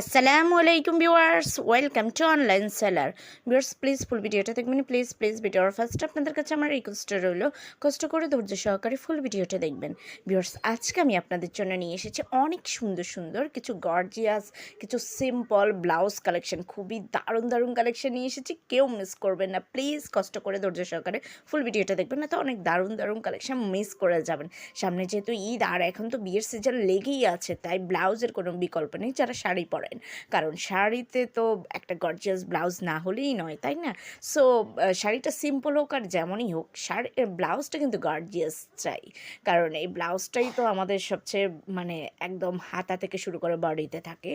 আসসালামু আলাইকুম viewers welcome to online seller viewers please full ভিডিওটা দেখবেন। প্লিজ প্লিজ ভিডিওর ফার্স্ট আপনাদের কাছে আমার রিকোয়েস্ট রইল, কষ্ট করে ধৈর্য সহকারে ফুল ভিডিওটা দেখবেন। ভিউয়ার্স আজকে আমি আপনাদের জন্য নিয়ে এসেছি অনেক সুন্দর সুন্দর কিছু গর্জিয়াস কিছু সিম্পল ব্লাউজ কালেকশন খুবই দারুণ দারুণ কালেকশন নিয়ে এসেছি। কেউ মিস করবেন না। প্লিজ কষ্ট করে ধৈর্য সহকারে ফুল ভিডিওটা দেখবেন, না তো অনেক দারুণ দারুণ কালেকশন মিস করে যাবেন। সামনে যেহেতু ঈদ, আর এখন তো বিয়ের সিজন লেগেই আছে, তাই ব্লাউজের কোনো বিকল্প নেই, যারা শাড়ি পরেন কারণ শাড়িতে তো একটা গর্জিয়াস ব্লাউজ না হলেই নয়, তাই না? সো শাড়িটা সিম্পল হোক আর যেমনই হোক, শাড়ি ব্লাউজটা কিন্তু গর্জিয়াস চাই। কারণ এই ব্লাউজটাই তো আমাদের সবচেয়ে মানে একদম হাতা থেকে শুরু করে বডিতে থাকে।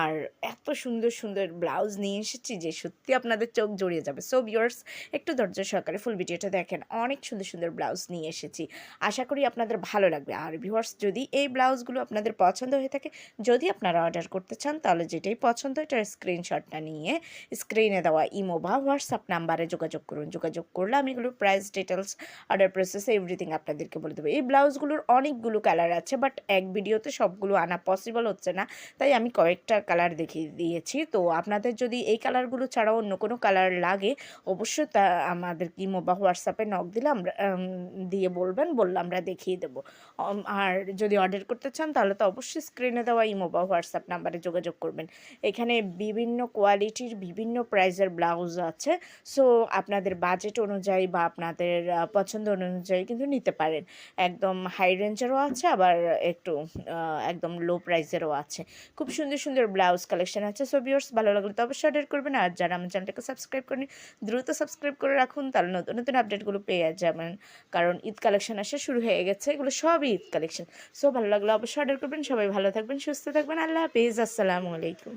আর এত সুন্দর সুন্দর ব্লাউজ নিয়ে এসেছি যে সত্যি আপনাদের চোখ জড়িয়ে যাবে। সো ভিউয়ার্স একটু ধৈর্য সহকারে ফুল ভিডিওটা দেখেন। অনেক সুন্দর সুন্দর ব্লাউজ নিয়ে এসেছি। আশা করি আপনাদের ভালো লাগবে। আর ভিউয়ার্স যদি এই ব্লাউজগুলো আপনাদের পছন্দ হয়ে থাকে, যদি আপনারা অর্ডার করতে চান, তাহলে যেটাই পছন্দ এটার স্ক্রিনশটটা নিয়ে স্ক্রিনে দেওয়া ইমো বা হোয়াটসঅ্যাপ নাম্বারে যোগাযোগ করুন। যোগাযোগ করলে আমি এগুলোর price details order process everything আপনাদেরকে বলে দেবো। এই ব্লাউজগুলোর অনেকগুলো কালার আছে বাট এক ভিডিওতে সবগুলো আনা পসিবল হচ্ছে না। তাই আমি কয়েকটা কালার দেখিয়ে দিয়েছি। তো আপনাদের যদি এই কালারগুলো ছাড়াও অন্য কোনো কালার লাগে, অবশ্যই তা আমাদের ইমো বা হোয়াটসঅ্যাপে নক দিলে আমরা দিয়ে বলবেন, বললে আমরা দেখিয়ে দেবো। আর যদি অর্ডার করতে চান, তাহলে তো অবশ্যই স্ক্রিনে দেওয়া ইমো বা হোয়াটসঅ্যাপ নাম্বারে যোগাযোগ করবেন। এখানে বিভিন্ন কোয়ালিটির বিভিন্ন প্রাইজের ব্লাউজ আছে। সো আপনাদের বাজেট অনুযায়ী বা আপনাদের পছন্দ অনুযায়ী কিন্তু নিতে পারেন। একদম হাই রেঞ্জেরও আছে, আবার একটু একদম লো প্রাইজেরও আছে। খুব সুন্দর সুন্দর ব্লাউজ কালেকশন আছে। সো ভিউয়ার্স ভালো লাগলে তো অবশ্যই অর্ডার করবেন। আর যারা আমার চ্যানেলটাকে সাবস্ক্রাইব করেন দ্রুত সাবস্ক্রাইব করে রাখুন। তাহলে নতুন নতুন আপডেটগুলো পেয়ে যাবেন। কারণ ঈদ কালেকশন আসা শুরু হয়ে গেছে। এগুলো সবই ঈদ কালেকশন সো ভালো লাগলে অবশ্যই অর্ডার করবেন। সবাই ভালো থাকবেন, সুস্থ থাকবেন। আল্লাহ হাফিজ। আসসালামু আলাইকুম